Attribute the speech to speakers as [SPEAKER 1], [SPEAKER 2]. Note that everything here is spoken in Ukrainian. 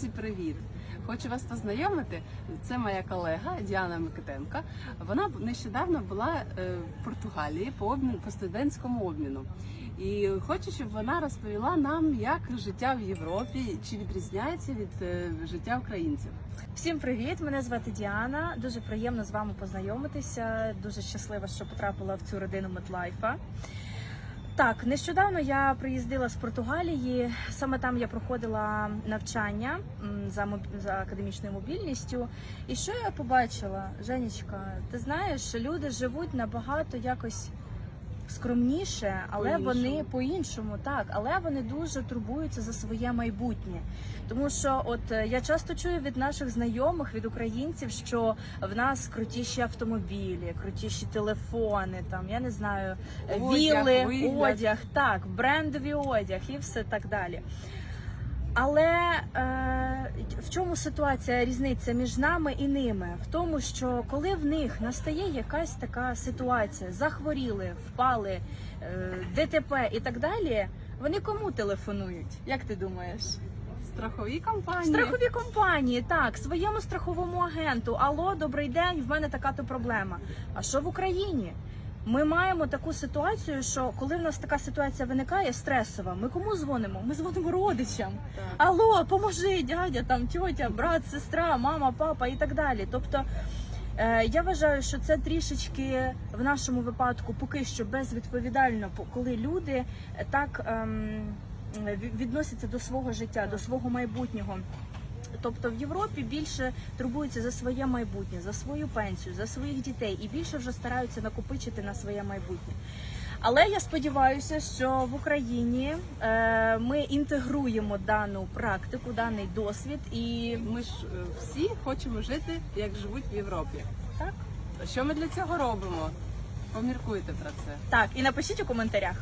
[SPEAKER 1] Друзі, привіт! Хочу вас познайомити. Це моя колега Діана Микитенка. Вона нещодавно була е, в Португалії по обмін по студентському обміну. І хочу, щоб вона розповіла нам, як життя в Європі чи відрізняється від е, життя українців.
[SPEAKER 2] Всім привіт! Мене звати Діана. Дуже приємно з вами познайомитися. Дуже щаслива, що потрапила в цю родину Метлайфа. Так, нещодавно я приїздила з Португалії. Саме там я проходила навчання за моб- за академічною мобільністю. І що я побачила, Женечка? Ти знаєш, люди живуть набагато якось скромніше, але
[SPEAKER 1] По-іншому.
[SPEAKER 2] вони по-іншому, так, але вони дуже турбуються за своє майбутнє. Тому що, от е, я часто чую від наших знайомих, від українців, що в нас крутіші автомобілі, крутіші телефони, там я не знаю, е,
[SPEAKER 1] Одяг,
[SPEAKER 2] віли,
[SPEAKER 1] вигляд.
[SPEAKER 2] одяг, так, брендові одяг і все так далі. Але е, в чому ситуація різниця між нами і ними? В тому, що коли в них настає якась така ситуація, захворіли, впали, е, ДТП і так далі, вони кому телефонують? Як ти думаєш?
[SPEAKER 1] Страхові компанії.
[SPEAKER 2] Страхові компанії, так, своєму страховому агенту. Алло, добрий день, в мене така то проблема. А що в Україні? Ми маємо таку ситуацію, що коли в нас така ситуація виникає, стресова, ми кому дзвонимо? Ми дзвонимо родичам.
[SPEAKER 1] Так.
[SPEAKER 2] Алло, поможи, дядя, там тьотя, брат, сестра, мама, папа і так далі. Тобто е, я вважаю, що це трішечки в нашому випадку поки що безвідповідально, по- коли люди так ем, відносяться до свого життя, до свого майбутнього. Тобто в Європі більше турбуються за своє майбутнє, за свою пенсію, за своїх дітей і більше вже стараються накопичити на своє майбутнє. Але я сподіваюся, що в Україні е, ми інтегруємо дану практику, даний досвід і
[SPEAKER 1] Ми ж е, всі хочемо жити, як живуть в Європі.
[SPEAKER 2] так.
[SPEAKER 1] Що ми для цього робимо? Поміркуйте про це.
[SPEAKER 2] Так, і напишіть у коментарях.